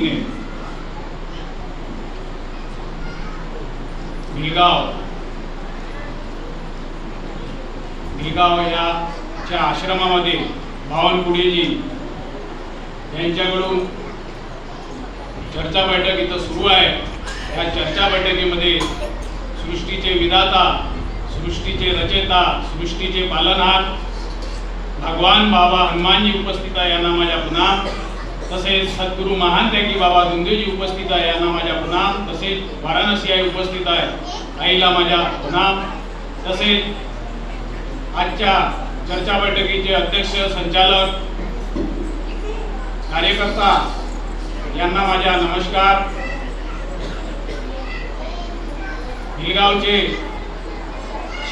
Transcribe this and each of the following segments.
वतीने निलगाव निलगाव याच्या आश्रमामध्ये बावनकुडेजी यांच्याकडून चर्चा बैठक इथं सुरू आहे. या चर्चा बैठकीमध्ये सृष्टीचे विधाता सृष्टीचे रचेता सृष्टीचे पालनहार भगवान बाबा हनुमानजी उपस्थित आहे यांना माझ्या पुन्हा तसेच सद्गुरू महान त्यागी बाबा दुंदेजी उपस्थित आहे यांना माझ्या प्रणाम. तसेच वाराणसी आई उपस्थित आहे आईला माझ्या प्रणाम. तसेच आजच्या चर्चा बैठकीचे अध्यक्ष संचालक कार्यकर्ता यांना माझ्या नमस्कार. हिलगावचे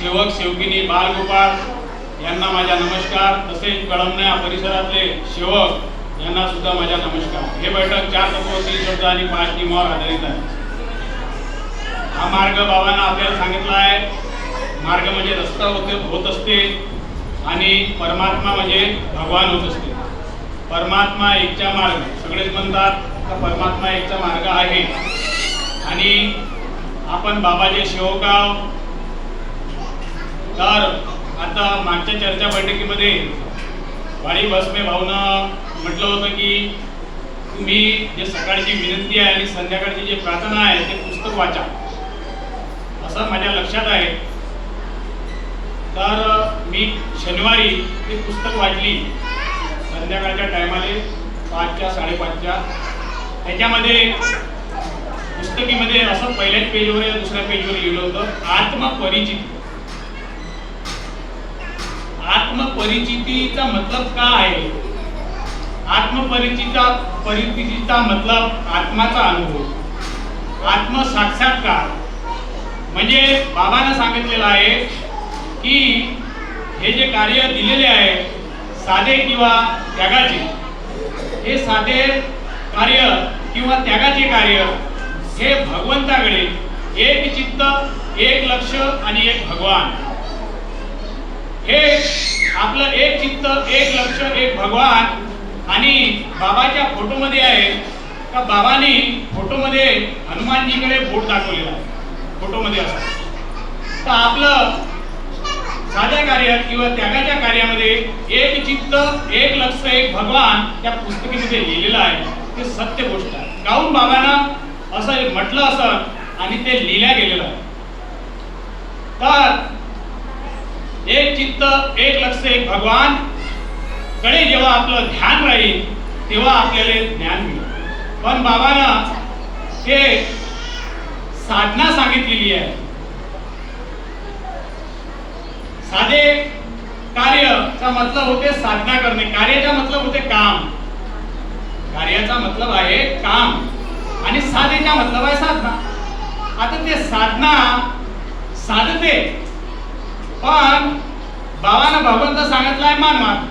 सेवक सेवकिनी बालगोपाळ यांना माझ्या नमस्कार. तसेच कळमण्या परिसरातले सेवक यांना सुद्धा माझ्या नमस्कार. हे बैठक चार तत्व तीन शब्द आणि पाच नियमावर आधारित आहे. हा मार्ग बाबांना आपल्याला सांगितला आहे. मार्ग म्हणजे रस्ता होते होत असते आणि परमात्मा म्हणजे भगवान होत असते. परमात्मा एकचा मार्ग. सगळेच म्हणतात का परमात्मा एकचा मार्ग आहे. आणि आपण बाबाचे शेवगाव तर आता मागच्या चर्चा बैठकीमध्ये वाडी भस्मे भावना म्हटलं होतं की तुम्ही जे सकाळची विनंती आहे आणि संध्याकाळची जे प्रार्थना आहे ते पुस्तक वाचा. असं माझ्या लक्षात आहे. तर मी शनिवारी ते पुस्तक वाचली. संध्याकाळच्या टायमाले पाचच्या साडेपाचच्या. त्याच्यामध्ये पुस्तकीमध्ये असं पहिल्याच पेजवर या दुसऱ्या पेजवर लिहिलं होतं आत्मपरिचिती. आत्मपरिचितीचा मतलब का आहे? आत्मपरिचिता परिचिता मतलब आत्माचा अनुभव. आत्मसाक्षात्कार म्हणजे बाबानं सांगितलेलं आहे की हे जे कार्य दिलेले आहे साधे किंवा त्यागाचे हे साधे कार्य किंवा त्यागाचे कार्य हे भगवंताकडे एक चित्त एक लक्ष आणि एक भगवान. हे आपलं एक चित्त एक लक्ष एक भगवान आणि बाबाच्या फोटोमध्ये आहे. का बाबांनी फोटोमध्ये हनुमानजीकडे बोट दाखवलेला आहे. फोटोमध्ये असं. तर आपलं साध्या कार्यात किंवा त्यागाच्या कार्यामध्ये एक चित्त एक लक्ष एक भगवान त्या पुस्तकीमध्ये लिहिलेलं आहे. ते सत्य गोष्ट आहे. काहून बाबांना असं म्हटलं असं आणि ते लिहिल्या गेलेलं आहे. तर एक चित्त एक लक्ष एक भगवान कडे जेव्हा आपलं ध्यान राहील तेव्हा आपल्याला ज्ञान मिळेल. पण बाबांना ते साधना सांगितलेली आहे. साधे कार्यचा मतलब होते साधना करणे कार्याचा मतलब होते काम. कार्याचा मतलब आहे काम. आणि साधेचा मतलब आहे साधना. आता ते साधना साधते. पण बाबानं भगवंत सांगितलाय मान मान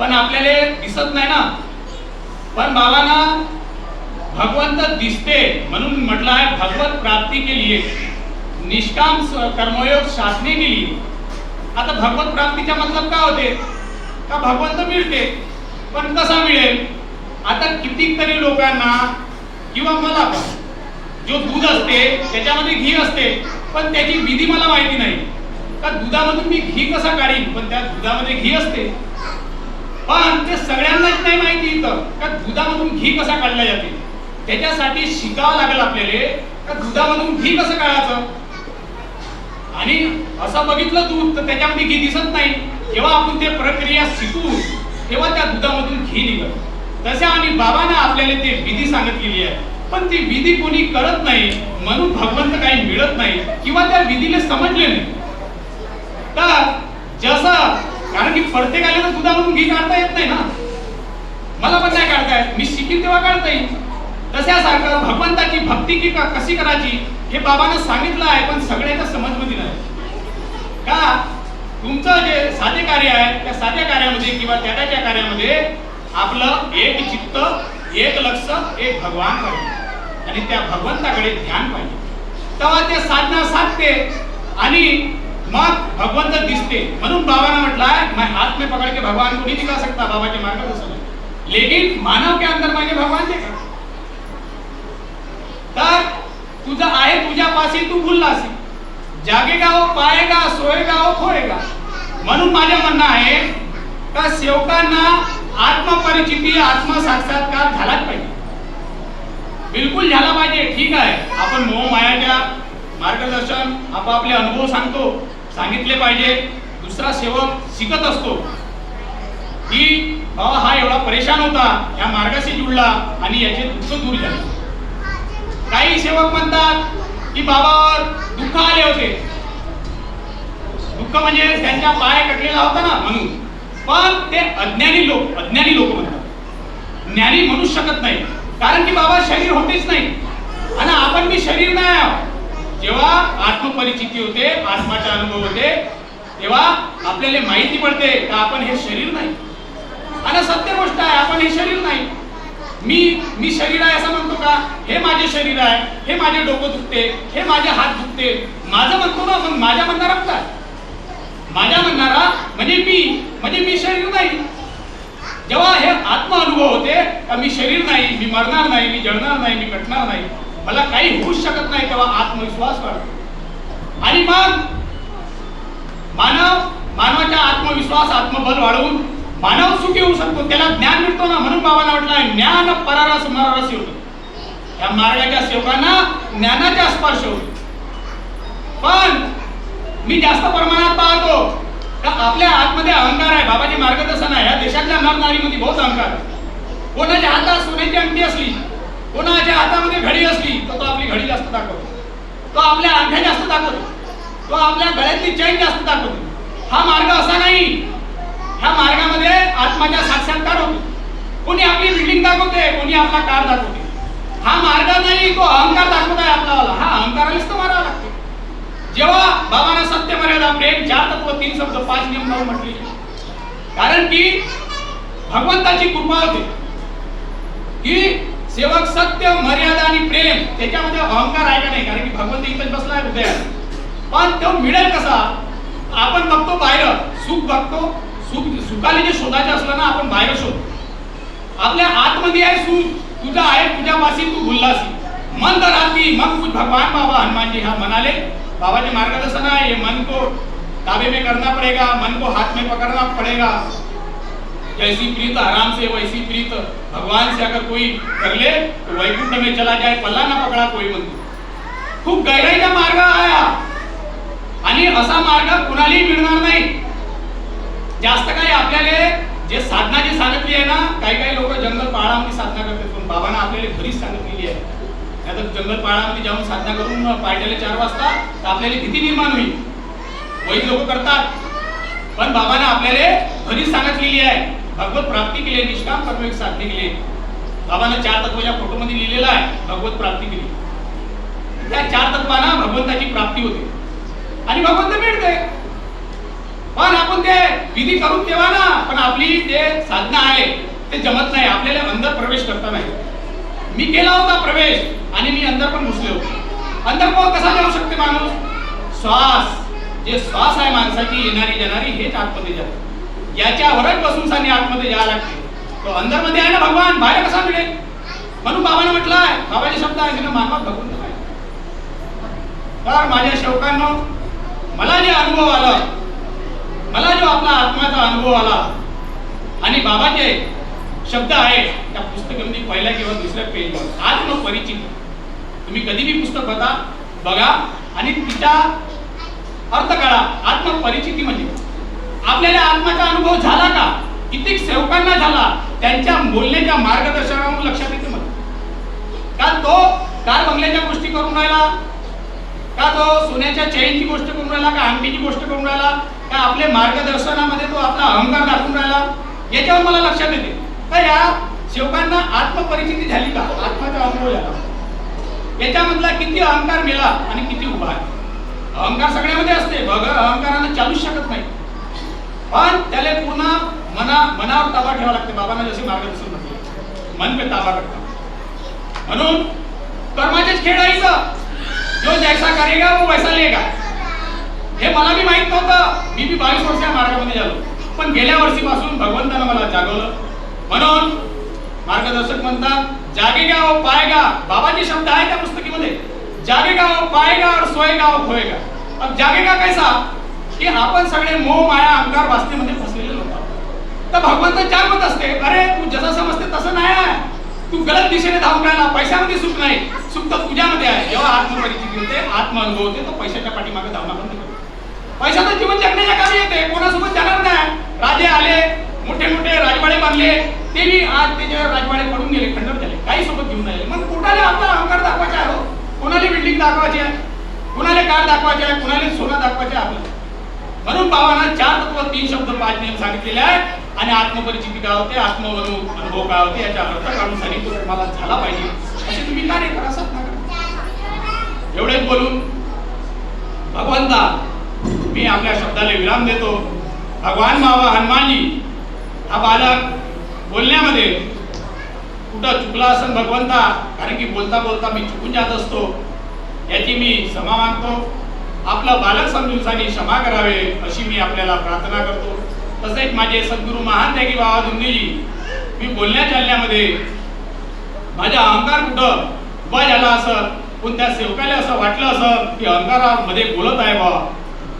पण आपल्याला दिसत नाही ना. पण बाबांना भगवंत दिसते म्हणून म्हटलं आहे भगवत प्राप्ती के लिए निष्काम कर्मयोग साधने के लिए आता भगवत प्राप्तीचा मतलब काय होते? का भगवंत मिळते? पण कसा मिळेल? आता कितीक तरी लोकांना किंवा मला पण जो दूध असते त्याच्यामध्ये घी असते पण त्याची विधी मला माहिती नाही. का दुधामधून मी घी कसा काढीन? पण त्या दुधामध्ये घी असते. पण ते सगळ्यांनाच नाही माहिती इथं का दुधामधून घी कसा काढला जाते? त्याच्यासाठी शिकावं लागेल आपल्याला का दुधामधून घी कसं काढायचं? आणि असं बघितलं दूध तर त्याच्यामध्ये घी दिसत नाही. जेव्हा आपण ते प्रक्रिया शिकू तेव्हा त्या दुधामधून घी निघत. तसे आणि बाबांना आपल्याला ते विधी सांगितलेली आहे. पण ती विधी कोणी करत नाही म्हणून भगवंत काही मिळत नाही किंवा त्या विधीला समजले नाही. तर जसं कारण की प्रत्येकाला तर दुधामधून घी काढता येत नाही ना. मला पण नाही काढता येत. मी शिकीन तेव्हा काढता येईल. तशासारखं भगवंताची भक्ती की का- कशी करायची हे बाबानं सांगितलं आहे पण सगळ्याच्या समजमध्ये नाही. का? तुमचं जे साधे कार्य आहे त्या साध्या कार्यामध्ये किंवा त्याच्या कार्यामध्ये आपलं एक चित्त एक लक्ष एक भगवान पाहिजे. आणि त्या भगवंताकडे ध्यान पाहिजे. तेव्हा ते साधना साधते आणि मग भगवंत दिसते. म्हणून बाबांना म्हटलाय मैं हाथ में पकड़ के भगवान को नहीं दिखा सकता बाबा के मार्गदर्शन लेकिन मानव के अंदर मागे भगवान देखा तर तुझं आहे तुझ्यापाशी तू भुललासी जागेगा वो पाएगा सोएगा हो खोएगा म्हणून माझं म्हणणं आहे का सेवकांना आत्मपरिचिती आत्मसाक्षात्कार झालाच पाहिजे. बिलकुल झाला पाहिजे. ठीक आहे. आपण मोह मायाच्या मार्गदर्शन आपापले अनुभव सांगतो. सांगितले पाहिजे. दुसरा सेवक शिकत असतो. की बाबा हा एवढा परेशान होता या मार्गाशी जुळला आणि याचे दुःख दूर झाले. काही सेवक म्हणतात की बाबावर दुःख आले होते. दुःख म्हणजे त्यांच्या पाय कटलेला होता ना म्हणून. पण ते अज्ञानी लोक अज्ञानी लोक म्हणतात. ज्ञानी म्हणू शकत नाही. कारण की बाबा शरीर होतेच नाही. आणि आपण मी शरीर नाही आहोत. जेव्हा आत्मपरिचिती होते आत्माचा अनुभव होते तेव्हा आपल्याला माहिती पडते का आपण हे शरीर नाही. आणि सत्य गोष्ट आहे आपण हे शरीर नाही. मी मी शरीर आहे असं म्हणतो का? हे माझे शरीर आहे हे माझे डोकं दुखते हे माझे हात दुखते. माझं म्हणतो ना मग माझ्या म्हणणारा काय माझ्या म्हणणारा म्हणजे मी म्हणजे मी शरीर नाही. जेव्हा हे आत्म अनुभव होते का मी शरीर नाही मी मरणार नाही मी जळणार नाही मी कटणार नाही मला काही होऊच शकत नाही तेव्हा आत्मविश्वास वाढतो. आणि मग मानव मानवाच्या आत्मविश्वास आत्मबल वाढवून मानव सुखी होऊ शकतो. त्याला ज्ञान मिळतो ना म्हणून बाबांना म्हटलं ज्ञान परारस मरारस होतो या मार्गाच्या सेवकांना ज्ञानाचा स्पर्श होतो. पण मी जास्त प्रमाणात पाहतो का आपल्या आतमध्ये अहंकार आहे. बाबाचे मार्गदर्शन आहे. या देशातल्या नरनारीमध्ये बहुत अहंकार आहे. कोणाच्या हातात सोन्याची अंगठी असली कोणाच्या हातामध्ये घडी असली तर तो आपली घडी जास्त दाखवतो. तो आपल्या अंगठ्या जास्त दाखवतो. तो आपल्या गळ्यातली चैन जास्त दाखवतो. हा मार्ग असा नाही. ह्या मार्गामध्ये आत्माच्या साक्षात्कार होतो. कोणी आपली बिल्डिंग दाखवते कोणी आपला कार दाखवते. हा मार्ग नाही तो अहंकार दाखवत आहे आपल्याला. हा अहंकारालाच तर मारावा लागते. जेव्हा बाबांना सत्य मर्यादा प्रेम चार तत्व तीन शब्द पाच नियम लावून म्हटले. कारण की भगवंताची कृपा होते. की सेवक सत्य मर्यादा आणि प्रेम त्याच्यामध्ये अहंकार आहे का नाही? कारण की भगवंत इथं आहे हृदयात पण तो मिळेल कसा? आपण बघतो बाहेर सुख बघतो सुख सुखाने जे शोधायचं असलं ना आपण बाहेर शोधतो आपल्या आतमध्ये आहे सुख तुझा आहे तुझ्यापाशी तू उल्हासी. मन तर राहती मग कुछ भगवान बाबा हनुमान जी हाँ मनाले बाबाचे मार्गदर्शन आहे ये मन को ताबे में करना पड़ेगा मन को हाथ में पकड़ना पड़ेगा. कैसी प्रीत आराम से वैसी प्रीत। भगवान से अगर कोई कर ले तो वैकुंठ में चला जाए पल्ला ना पकड़ा कोई म्हणतो खूप गहराईचा मार्ग आया। आणि असा मार्ग कुणालाही मिळणार नाही। जास्त काही आपल्याला जे साधना जी सांगितली आहे ना काही काही लोक जंगल पहाडामध्ये साधना करतात. पण बाबांना आपल्याला घरीच सांगितलेली आहे. नाहीतर जंगल पहाडामध्ये जाऊन साधना करून पहाटेला चार वाजता तर आपल्याला किती निर्माण होईल. वैद्य लोक करतात. पण बाबांना आपल्याला घरीच सांगितलेली आहे. भगवत प्राप्ती केली निष्काम कर्म एक साधने केली बाबांना चार तत्वाच्या फोटोमध्ये लिहिलेलं आहे भगवत प्राप्ती केली. त्या चार तत्वांना भगवंताची प्राप्ती होते. आणि भगवंत मिळते. पण आपण ते विधी करून तेव्हा ना. पण आपली जे साधना आहे ते जमत नाही. आपल्याला अंदर प्रवेश करता नाही. मी केला होता प्रवेश आणि मी अंदर पण घुसले होते. अंदर कोण कसा जाऊ शकते माणूस? श्वास. जे श्वास आहे माणसाची येणारी जाणारी हेच आतमध्ये जाते. याच्यावरच बसून साने आतमध्ये जायला लागते. तो अंदरमध्ये आहे ना भगवान? बाहेर कसा मिळेल? म्हणून बाबाने म्हटलं आहे बाबाचे शब्द आहे की मानवात भगवंत तर माझ्या शेवकांनो मला जे अनुभव आला मला जो आपला आत्म्याचा अनुभव आला आणि बाबाचे शब्द आहे त्या पुस्तकामध्ये पहिल्या किंवा दुसऱ्या पेजवर. आत्मपरिचित तुम्ही कधी बी पुस्तक बघा बघा आणि तिचा अर्थ काढा आत्मपरिचिती म्हणजे आपल्याला आत्माचा अनुभव झाला का? कित्येक सेवकांना झाला. त्यांच्या बोलण्याच्या मार्गदर्शनावरून लक्षात येते मला. का तो कार बंगल्याच्या गोष्टी करून राहिला? का तो सोन्याच्या चैनची गोष्ट करून राहिला? का अंगठीची गोष्ट करून राहिला? का आपल्या मार्गदर्शनामध्ये तो आपला अहंकार दाखवून राहिला? याच्यावर मला लक्षात येते. तर या सेवकांना आत्मपरिचिती झाली का? आत्माचा अनुभव झाला. याच्यामधला किती अहंकार मेला आणि किती उभा आहे. अहंकार सगळ्यामध्ये असते. बघ अहंकारानं चालूच शकत नाही. पण त्याला पूर्ण मना मनावर ताबा ठेवा लागते. बाबांना जसे मार्गदर्शन म्हटले मन पे ताबा रखता म्हणून कर्माचेच खेळ आहे जो जैसा करेगा वो वैसा लेगा. हे मला बी माहीत नव्हतं. मी बी बावीस वर्ष या मार्गामध्ये झालो. पण गेल्या वर्षीपासून भगवंतानं मला जागवलं. म्हणून मार्गदर्शक म्हणतात जागेगा वो पायगा बाबाचे शब्द आहे त्या पुस्तकीमध्ये. जागेगा गाव पायगा और सोएगा वो खोएगा अब जागेगा कैसा? की आपण सगळे मोह माया अंगार वासनेमध्ये फसलेले लोक तर भगवंत चार मत असते अरे तू जसं समजते तसं नाही आहे. तू गलत दिशेने धावून राहिला पैशामध्ये सुख नाही. सुख तर तुझ्यामध्ये आहे. जेव्हा आत्मपरिचिती होते आत्मअनुभव होते तो पैशाच्या पाठीमागे धावणं बंद करतो पैशाचं जीवन जगण्याच्या कामी येते कोणासोबत जाणार नाही. राजे आले मोठे मोठे राजवाडे बांधले ते बी आज त्याचे राजवाडे पडून गेले खंडर झाले. काही सोबत घेऊन राहिले. मग कुठाले आपला अहंकार दाखवायचा आहे हो? कोणाला बिल्डिंग दाखवायची आहे? कुणाला कार दाखवायचे आहे? कुणाला सोनं दाखवायचे आहे आपल्याला? म्हणून बाबांना चार तत्व तीन शब्द पाच नियम सांगितलेले आहे आणि आत्मपरिचिती काय होते? आत्मवनु अनुभव काय होते? याचा अर्थ काढून सांगितलं. तुम्हाला झाला पाहिजे. असे तुम्ही कार्य करा साधना एवढे बोलून भगवंता मी आपल्या शब्दाला विराम देतो. भगवान बाबा हनुमानजी हा बालक बोलण्यामध्ये कुठं चुकला असेल भगवंता? कारण की बोलता बोलता मी चुकून जात असतो. याची मी क्षमा मागतो. आपला बालक समजूनसाठी क्षमा करावे अशी मी आपल्याला प्रार्थना करतो. तसेच माझे सद्गुरू महान त्यागी बाबा दुंदेजी मी बोलण्या चालण्यामध्ये माझा अहंकार कुठं? उभा झाला असं कोणत्या सेवकाला असं वाटलं असं की अहंकारामध्ये बोलत आहे बा.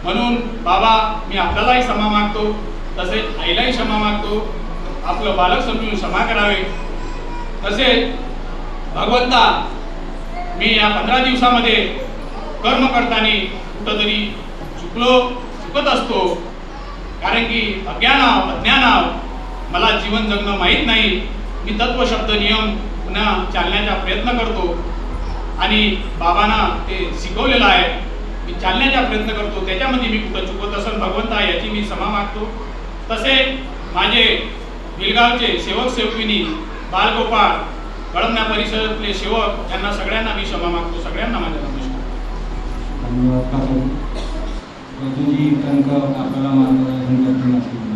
म्हणून बाबा मी आपल्यालाही क्षमा मागतो तसेच आईलाही क्षमा मागतो. आपलं बालक समजून क्षमा करावे. तसेच भगवंता मी या पंधरा दिवसामध्ये कर्म करताना कुठंतरी चुकलो चुकत असतो. कारण की अज्ञानाव अज्ञानाव. मला जीवन जगणं माहीत नाही. मी तत्व शब्द नियम पुन्हा चालण्याचा प्रयत्न करतो. आणि बाबांना ते शिकवलेलं आहे. मी चालण्याचा प्रयत्न करतो. त्याच्यामध्ये मी कुठं चुकत असेल भगवंता याची मी क्षमा मागतो. तसे माझे बिलगावचे सेवक सेवकिनी बालगोपाळ कळमना परिसरातले सेवक यांना सगळ्यांना मी क्षमा मागतो. सगळ्यांना माझ्या नमस्कार धन्यवाद काका रघुजी टंक आपल्याला मार्गदर्शन करतील